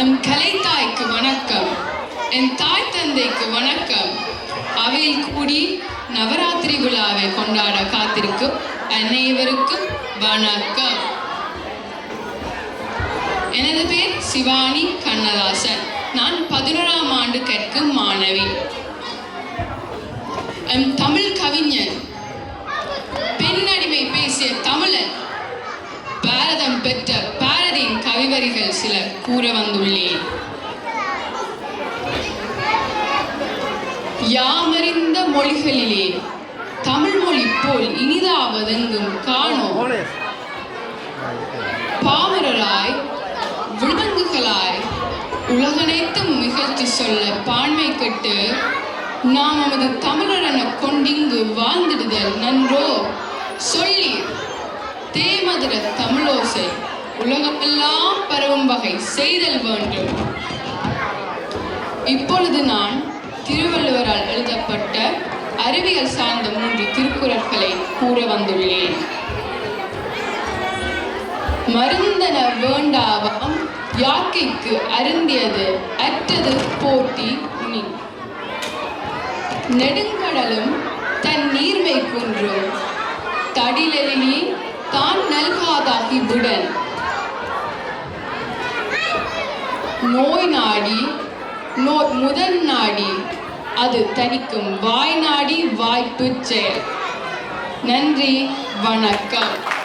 M கலைத்தாய்க்கு வணக்கம். என் தாய் தந்தைக்கு வணக்கம். அவையில் கூடி நவராத்திரி விழாவை கொண்டாட காத்திருக்கும் அனைவருக்கும் வணக்கம். எனது பேர் சிவானி கண்ணதாசன். நான் பதினோராம் ஆண்டு கற்கும் மாணவி. எம் தமிழ் கவிஞன். கூற வந்துள்ளேன். யாமறிந்த மொழிகளிலே தமிழ் மொழி போல் இனிதாவதெங்கும் காணோம் பாமரராய் விலங்குகளாய் உலகனைத்தும் மிகழ்ச்சி சொல்ல பான்மை கெட்டு நாம் நமது தமிழரென கொண்டிங்கு வாழ்ந்திடுதல் நன்றோ. சொல்லி தேமதுர தமிழோசை. உலகமெல்லாம் பரவும் வகை செய்தல் வேண்டும். இப்பொழுது நான் திருவள்ளுவரால் எழுதப்பட்ட அறிவியல் சார்ந்த மூன்று திருக்குறள்களை கூற வந்துள்ளேன். மருந்தன வேண்டாவாம் யாக்கைக்கு அருந்தியது அற்றது போட்டி உனி. நெடுங்கடலும் தன் நீர்மை குன்றும் தடிலெழினி தான் நல்காதாகி விடன் நோய் நாடி நோய் முதன் நாடி அது தணிக்கும் வாய் நாடி வாய்ப்பு செயல். நன்றி வணக்கம்.